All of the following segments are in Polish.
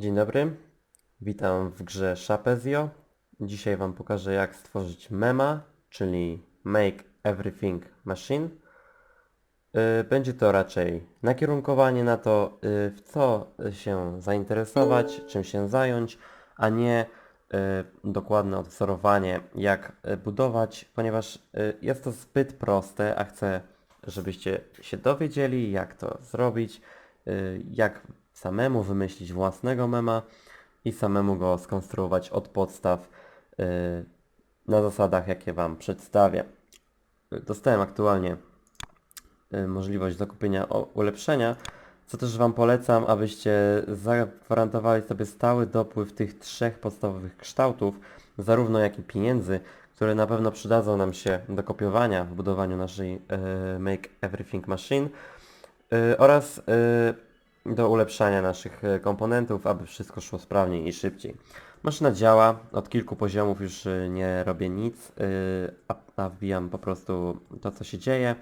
Dzień dobry, witam w grze Shapezio. Dzisiaj Wam pokażę jak stworzyć mema, czyli Make Everything Machine. Y, Będzie to raczej nakierunkowanie na to, y, w co się zainteresować, czym się zająć, a nie y, dokładne odwzorowanie jak budować, ponieważ jest to zbyt proste, a chcę, żebyście się dowiedzieli jak to zrobić, jak samemu wymyślić własnego mema i samemu go skonstruować od podstaw y, na zasadach jakie Wam przedstawię. Dostałem aktualnie y, możliwość zakupienia ulepszenia, co też Wam polecam, abyście zagwarantowali sobie stały dopływ tych trzech podstawowych kształtów, zarówno jak i pieniędzy, które na pewno przydadzą nam się do kopiowania w budowaniu naszej y, Make Everything Machine y, oraz y, do ulepszania naszych y, komponentów, aby wszystko szło sprawniej i szybciej. Maszyna działa, od kilku poziomów już y, nie robię nic, y, a, wbijam po prostu to co się dzieje.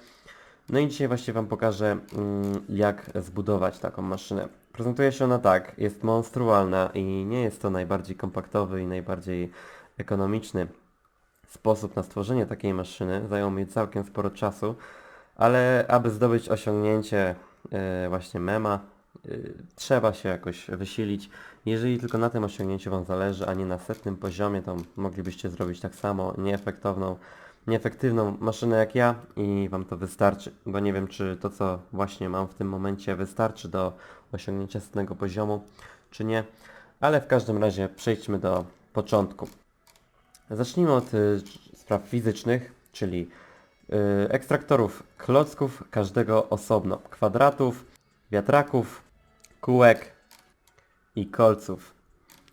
No i dzisiaj właśnie Wam pokażę mm, jak zbudować taką maszynę. Prezentuje się ona tak, jest monstrualna i nie jest to najbardziej kompaktowy i najbardziej ekonomiczny sposób na stworzenie takiej maszyny. Zajął mi całkiem sporo czasu, ale aby zdobyć osiągnięcie e, właśnie mema, e, trzeba się jakoś wysilić. Jeżeli tylko na tym osiągnięciu Wam zależy, a nie na setnym poziomie, to moglibyście zrobić tak samo nieefektowną, nieefektywną maszynę jak ja i Wam to wystarczy, bo nie wiem czy to co właśnie mam w tym momencie wystarczy do osiągnięcia setnego poziomu, czy nie, ale w każdym razie przejdźmy do początku. Zacznijmy od y, spraw fizycznych, czyli y, ekstraktorów klocków każdego osobno, kwadratów, wiatraków, kółek i kolców.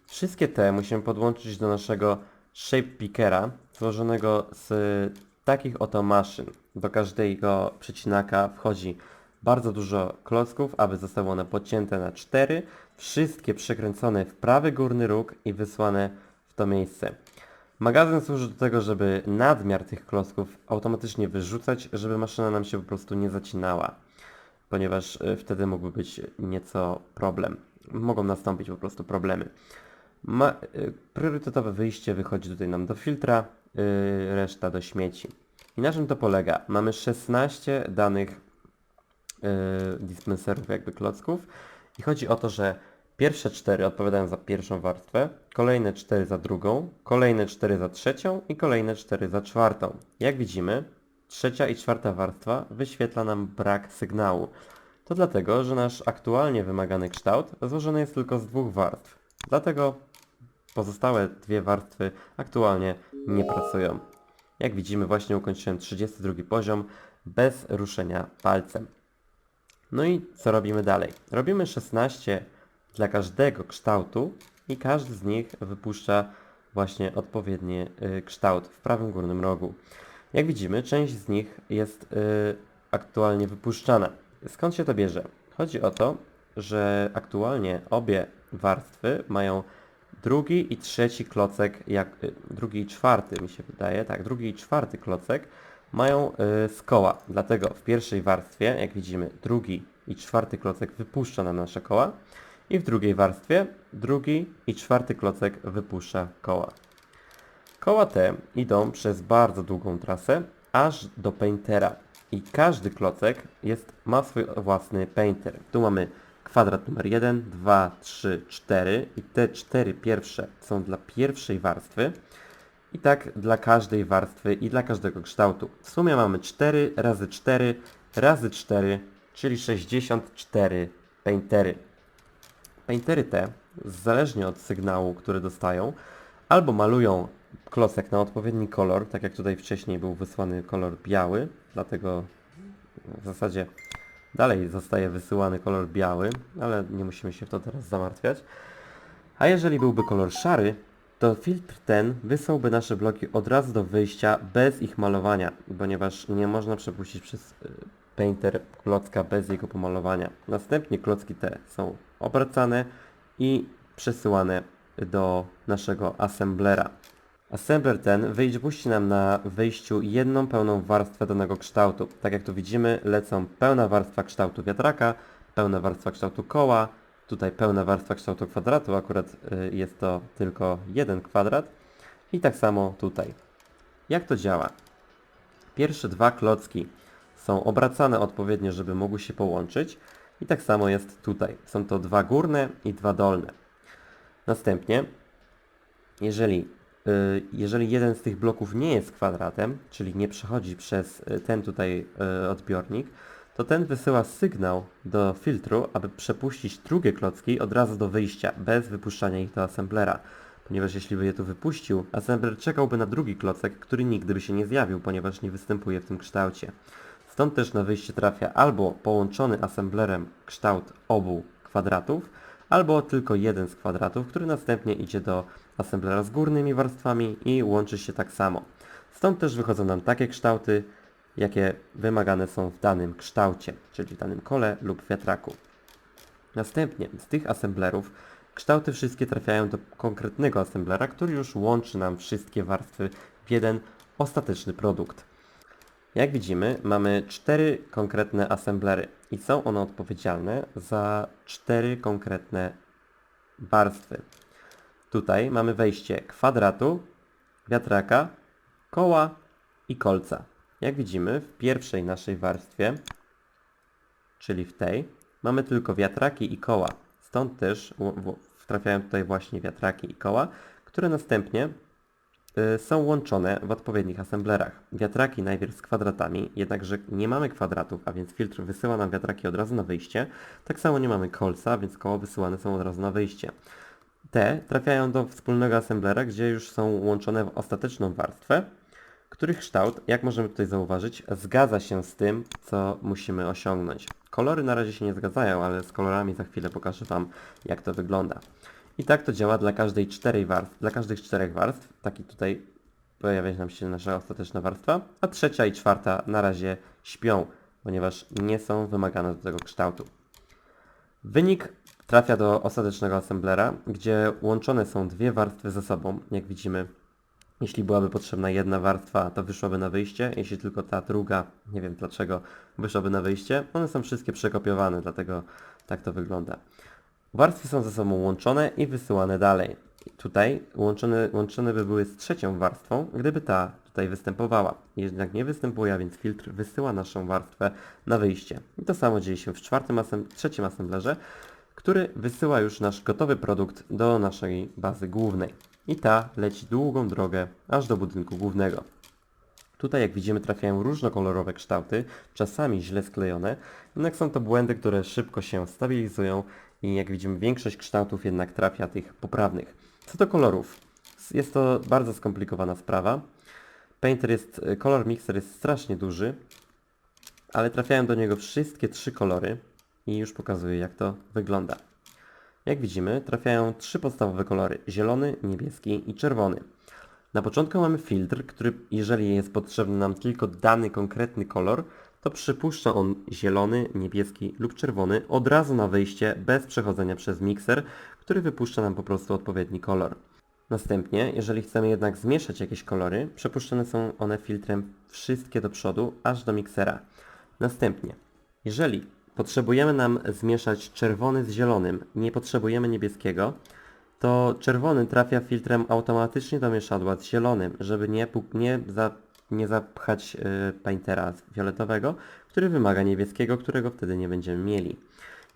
Wszystkie te musimy podłączyć do naszego shape pickera, złożonego z takich oto maszyn. Do każdego przecinaka wchodzi bardzo dużo klocków, aby zostały one podcięte na cztery, wszystkie przekręcone w prawy górny róg i wysłane w to miejsce. Magazyn służy do tego, żeby nadmiar tych klocków automatycznie wyrzucać, żeby maszyna nam się po prostu nie zacinała, ponieważ y, wtedy mógłby być nieco problem. Mogą nastąpić po prostu problemy. Ma, y, priorytetowe wyjście wychodzi tutaj nam do filtra, y, reszta do śmieci. I na czym to polega? Mamy 16 danych dispenserów jakby klocków i chodzi o to, że pierwsze 4 odpowiadają za pierwszą warstwę, kolejne 4 za drugą, kolejne 4 za trzecią i kolejne 4 za czwartą. Jak widzimy, trzecia i czwarta warstwa wyświetla nam brak sygnału. To dlatego, że nasz aktualnie wymagany kształt złożony jest tylko z dwóch warstw. Dlatego pozostałe dwie warstwy aktualnie nie pracują. Jak widzimy właśnie ukończyłem 32 poziom bez ruszenia palcem. No i co robimy dalej? Robimy 16 dla każdego kształtu i każdy z nich wypuszcza właśnie odpowiedni y, kształt w prawym górnym rogu. Jak widzimy, część z nich jest y, aktualnie wypuszczana. Skąd się to bierze? Chodzi o to, że aktualnie obie warstwy mają drugi i trzeci klocek, jak, y, drugi i czwarty mi się wydaje, tak, drugi i czwarty klocek mają y, z koła. Dlatego w pierwszej warstwie, jak widzimy, drugi i czwarty klocek wypuszcza nam nasze koła i w drugiej warstwie drugi i czwarty klocek wypuszcza koła. Koła te idą przez bardzo długą trasę, aż do paintera. I każdy klocek jest, ma swój własny painter. Tu mamy kwadrat numer 1, 2, 3, 4 i te cztery pierwsze są dla pierwszej warstwy i tak dla każdej warstwy i dla każdego kształtu. W sumie mamy 4 razy 4 razy 4, czyli 64 paintery. Paintery te, zależnie od sygnału, który dostają, albo malują klocek na odpowiedni kolor, tak jak tutaj wcześniej był wysłany kolor biały, dlatego w zasadzie dalej zostaje wysyłany kolor biały, ale nie musimy się w to teraz zamartwiać. A jeżeli byłby kolor szary, to filtr ten wysłałby nasze bloki od razu do wyjścia bez ich malowania, ponieważ nie można przepuścić przez y, painter klocka bez jego pomalowania. Następnie klocki te są obracane i przesyłane do naszego assemblera. Assembler ten wypuści nam na wyjściu jedną pełną warstwę danego kształtu. Tak jak tu widzimy, lecą pełna warstwa kształtu wiatraka, pełna warstwa kształtu koła tutaj pełna warstwa kształtu kwadratu, akurat y, jest to tylko jeden kwadrat. I tak samo tutaj. Jak to działa? Pierwsze dwa klocki są obracane odpowiednio, żeby mogły się połączyć. I tak samo jest tutaj. Są to dwa górne i dwa dolne. Następnie, jeżeli, jeżeli jeden z tych bloków nie jest kwadratem, czyli nie przechodzi przez y, ten tutaj y, odbiornik, to ten wysyła sygnał do filtru, aby przepuścić drugie klocki od razu do wyjścia, bez wypuszczania ich do assemblera. Ponieważ jeśli by je tu wypuścił, assembler czekałby na drugi klocek, który nigdy by się nie zjawił, ponieważ nie występuje w tym kształcie. Stąd też na wyjście trafia albo połączony assemblerem kształt obu kwadratów, albo tylko jeden z kwadratów, który następnie idzie do assemblera z górnymi warstwami i łączy się tak samo. Stąd też wychodzą nam takie kształty, jakie wymagane są w danym kształcie, czyli w danym kole lub wiatraku. Następnie z tych assemblerów kształty wszystkie trafiają do konkretnego assemblera, który już łączy nam wszystkie warstwy w jeden ostateczny produkt. Jak widzimy, mamy cztery konkretne assemblery i są one odpowiedzialne za cztery konkretne warstwy. Tutaj mamy wejście kwadratu, wiatraka, koła i kolca. Jak widzimy, w pierwszej naszej warstwie, czyli w tej, mamy tylko wiatraki i koła. Stąd też trafiają tutaj właśnie wiatraki i koła, które następnie są łączone w odpowiednich assemblerach. Wiatraki najpierw z kwadratami, jednakże nie mamy kwadratów, a więc filtr wysyła nam wiatraki od razu na wyjście. Tak samo nie mamy kolca, więc koła wysyłane są od razu na wyjście. Te trafiają do wspólnego assemblera, gdzie już są łączone w ostateczną warstwę, których kształt, jak możemy tutaj zauważyć, zgadza się z tym, co musimy osiągnąć. Kolory na razie się nie zgadzają, ale z kolorami za chwilę pokażę Wam, jak to wygląda. I tak to działa dla każdej czterej warstw, dla każdych czterech warstw. Taki tutaj pojawia nam się nasza ostateczna warstwa, a trzecia i czwarta na razie śpią, ponieważ nie są wymagane do tego kształtu. Wynik trafia do ostatecznego assemblera, gdzie łączone są dwie warstwy ze sobą, jak widzimy. Jeśli byłaby potrzebna jedna warstwa, to wyszłaby na wyjście, jeśli tylko ta druga, nie wiem dlaczego, wyszłaby na wyjście. One są wszystkie przekopiowane, dlatego tak to wygląda. Warstwy są ze sobą łączone i wysyłane dalej. Tutaj łączone, łączone by były z trzecią warstwą, gdyby ta tutaj występowała. Jednak nie występuje, a więc filtr wysyła naszą warstwę na wyjście. I to samo dzieje się w czwartym asem trzecim assemblerze, który wysyła już nasz gotowy produkt do naszej bazy głównej. I ta leci długą drogę aż do budynku głównego. Tutaj jak widzimy trafiają różnokolorowe kształty, czasami źle sklejone, jednak są to błędy, które szybko się stabilizują i jak widzimy większość kształtów jednak trafia tych poprawnych. Co do kolorów, jest to bardzo skomplikowana sprawa. Painter jest, kolor mixer jest strasznie duży, ale trafiają do niego wszystkie trzy kolory i już pokazuję jak to wygląda. Jak widzimy, trafiają trzy podstawowe kolory: zielony, niebieski i czerwony. Na początku mamy filtr, który jeżeli jest potrzebny nam tylko dany konkretny kolor, to przypuszcza on zielony, niebieski lub czerwony od razu na wyjście bez przechodzenia przez mikser, który wypuszcza nam po prostu odpowiedni kolor. Następnie, jeżeli chcemy jednak zmieszać jakieś kolory, przepuszczone są one filtrem wszystkie do przodu, aż do miksera. Następnie, jeżeli potrzebujemy nam zmieszać czerwony z zielonym, nie potrzebujemy niebieskiego, to czerwony trafia filtrem automatycznie do mieszadła z zielonym, żeby nie, nie, za, nie zapchać paintera fioletowego, który wymaga niebieskiego, którego wtedy nie będziemy mieli.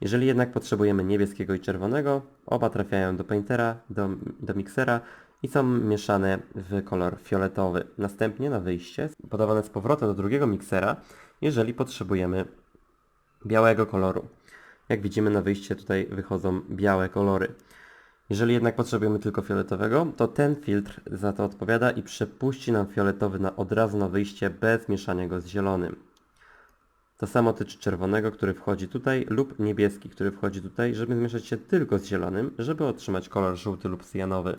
Jeżeli jednak potrzebujemy niebieskiego i czerwonego, oba trafiają do paintera, do, do miksera i są mieszane w kolor fioletowy. Następnie na wyjście podawane z powrotem do drugiego miksera, jeżeli potrzebujemy białego koloru. Jak widzimy na wyjście tutaj wychodzą białe kolory. Jeżeli jednak potrzebujemy tylko fioletowego, to ten filtr za to odpowiada i przepuści nam fioletowy na, od razu na wyjście bez mieszania go z zielonym. To samo tyczy czerwonego, który wchodzi tutaj lub niebieski, który wchodzi tutaj, żeby zmieszać się tylko z zielonym, żeby otrzymać kolor żółty lub cyjanowy.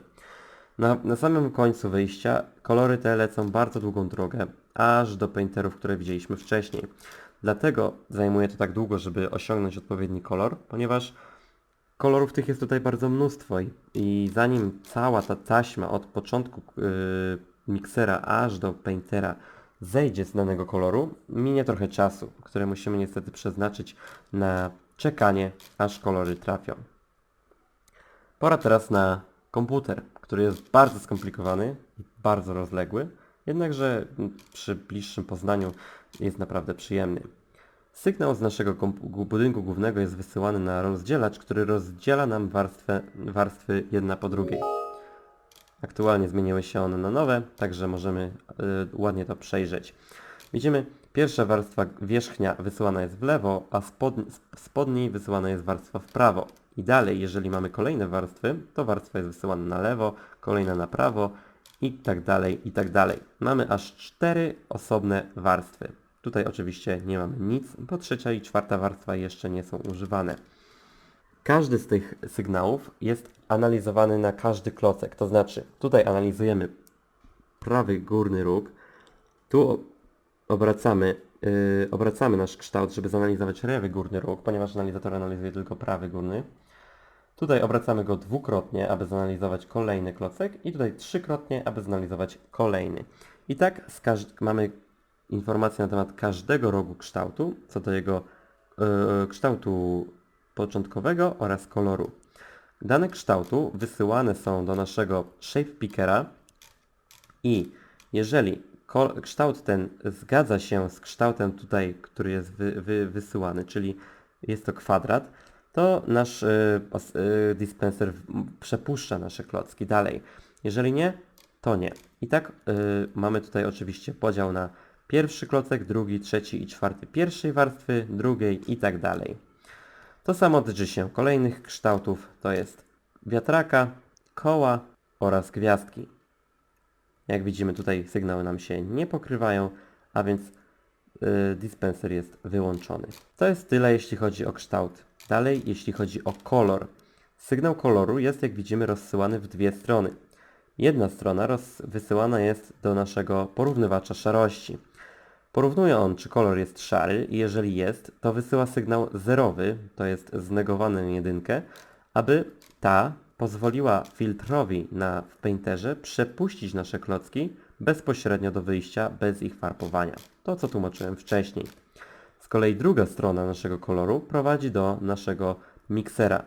Na, na samym końcu wyjścia kolory te lecą bardzo długą drogę, aż do painterów, które widzieliśmy wcześniej. Dlatego zajmuje to tak długo, żeby osiągnąć odpowiedni kolor, ponieważ kolorów tych jest tutaj bardzo mnóstwo i, i zanim cała ta taśma od początku yy, miksera aż do paintera zejdzie z danego koloru, minie trochę czasu, które musimy niestety przeznaczyć na czekanie, aż kolory trafią. Pora teraz na komputer, który jest bardzo skomplikowany i bardzo rozległy, jednakże przy bliższym poznaniu jest naprawdę przyjemny. Sygnał z naszego budynku głównego jest wysyłany na rozdzielacz, który rozdziela nam warstwę, warstwy jedna po drugiej. Aktualnie zmieniły się one na nowe, także możemy y, ładnie to przejrzeć. Widzimy, pierwsza warstwa wierzchnia wysyłana jest w lewo, a spod, spodniej wysyłana jest warstwa w prawo. I dalej, jeżeli mamy kolejne warstwy, to warstwa jest wysyłana na lewo, kolejna na prawo i tak dalej, i tak dalej. Mamy aż cztery osobne warstwy. Tutaj oczywiście nie mamy nic, bo trzecia i czwarta warstwa jeszcze nie są używane. Każdy z tych sygnałów jest analizowany na każdy klocek, to znaczy tutaj analizujemy prawy górny róg, tu obracamy, yy, obracamy nasz kształt, żeby zanalizować lewy górny róg, ponieważ analizator analizuje tylko prawy górny. Tutaj obracamy go dwukrotnie, aby zanalizować kolejny klocek i tutaj trzykrotnie, aby zanalizować kolejny. I tak mamy informacje na temat każdego rogu kształtu, co do jego e, kształtu początkowego oraz koloru. Dane kształtu wysyłane są do naszego shape pickera i jeżeli kształt ten zgadza się z kształtem tutaj, który jest wy- wy- wysyłany, czyli jest to kwadrat, to nasz y, dispenser przepuszcza nasze klocki dalej. Jeżeli nie, to nie. I tak mamy tutaj oczywiście podział na pierwszy klocek, drugi, trzeci i czwarty pierwszej warstwy, drugiej i tak dalej. To samo tyczy się kolejnych kształtów, to jest wiatraka, koła oraz gwiazdki. Jak widzimy tutaj sygnały nam się nie pokrywają, a więc y, dispenser jest wyłączony. To jest tyle jeśli chodzi o kształt. Dalej jeśli chodzi o kolor. Sygnał koloru jest jak widzimy rozsyłany w dwie strony. Jedna strona wysyłana jest do naszego porównywacza szarości. Porównuje on, czy kolor jest szary i jeżeli jest, to wysyła sygnał zerowy, to jest znegowane na jedynkę, aby ta pozwoliła filtrowi na, w Painterze przepuścić nasze klocki bezpośrednio do wyjścia, bez ich farbowania. To, co tłumaczyłem wcześniej. Z kolei druga strona naszego koloru prowadzi do naszego miksera.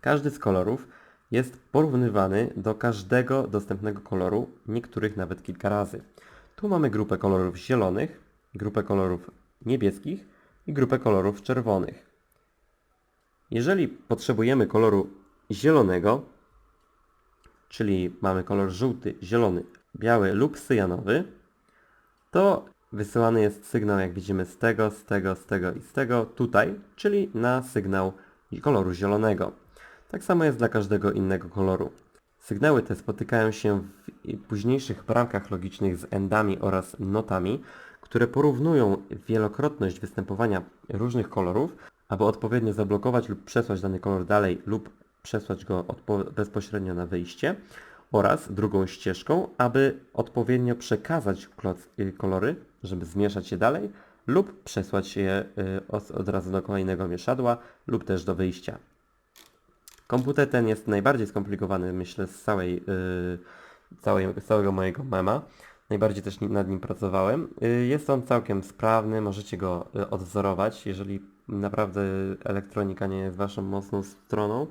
Każdy z kolorów jest porównywany do każdego dostępnego koloru, niektórych nawet kilka razy. Tu mamy grupę kolorów zielonych, grupę kolorów niebieskich i grupę kolorów czerwonych. Jeżeli potrzebujemy koloru zielonego, czyli mamy kolor żółty, zielony, biały lub cyjanowy, to wysyłany jest sygnał, jak widzimy, z tego, z tego, z tego i z tego tutaj, czyli na sygnał koloru zielonego. Tak samo jest dla każdego innego koloru. Sygnały te spotykają się w późniejszych bramkach logicznych z endami oraz notami, które porównują wielokrotność występowania różnych kolorów, aby odpowiednio zablokować lub przesłać dany kolor dalej lub przesłać go bezpośrednio na wyjście oraz drugą ścieżką, aby odpowiednio przekazać y, kolory, żeby zmieszać je dalej lub przesłać je y, od razu do kolejnego mieszadła lub też do wyjścia. Komputer ten jest najbardziej skomplikowany, myślę, z całej, yy, całej, całego mojego mema. Najbardziej też nad nim pracowałem. Yy, jest on całkiem sprawny, możecie go y, odwzorować, jeżeli naprawdę elektronika nie jest waszą mocną stroną.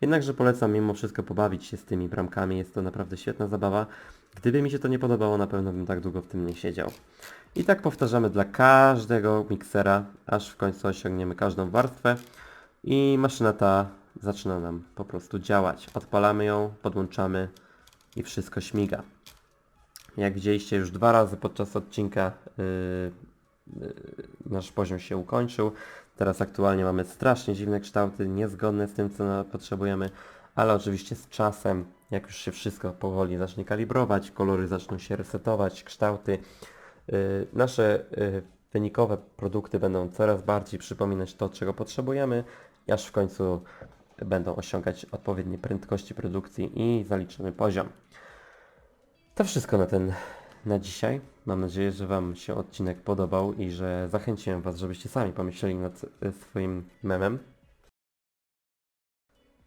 Jednakże polecam mimo wszystko pobawić się z tymi bramkami, jest to naprawdę świetna zabawa. Gdyby mi się to nie podobało, na pewno bym tak długo w tym nie siedział. I tak powtarzamy dla każdego miksera, aż w końcu osiągniemy każdą warstwę i maszyna ta zaczyna nam po prostu działać. Odpalamy ją, podłączamy i wszystko śmiga. Jak widzieliście już dwa razy podczas odcinka yy, yy, nasz poziom się ukończył. Teraz aktualnie mamy strasznie dziwne kształty, niezgodne z tym, co potrzebujemy, ale oczywiście z czasem, jak już się wszystko powoli zacznie kalibrować, kolory zaczną się resetować, kształty, yy, nasze yy, wynikowe produkty będą coraz bardziej przypominać to, czego potrzebujemy, aż w końcu będą osiągać odpowiednie prędkości produkcji i zaliczymy poziom. To wszystko na ten na dzisiaj. Mam nadzieję, że Wam się odcinek podobał i że zachęciłem Was, żebyście sami pomyśleli nad e, swoim memem.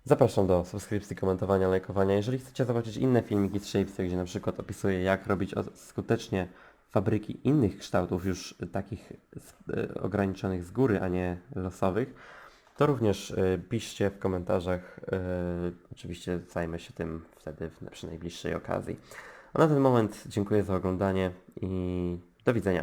Zapraszam do subskrypcji, komentowania, lajkowania. Jeżeli chcecie zobaczyć inne filmiki z Shapesy, gdzie na przykład opisuję jak robić skutecznie fabryki innych kształtów, już takich e, ograniczonych z góry, a nie losowych, to również y, piszcie w komentarzach. y, Oczywiście zajmę się tym wtedy przy najbliższej okazji. A na ten moment dziękuję za oglądanie i do widzenia.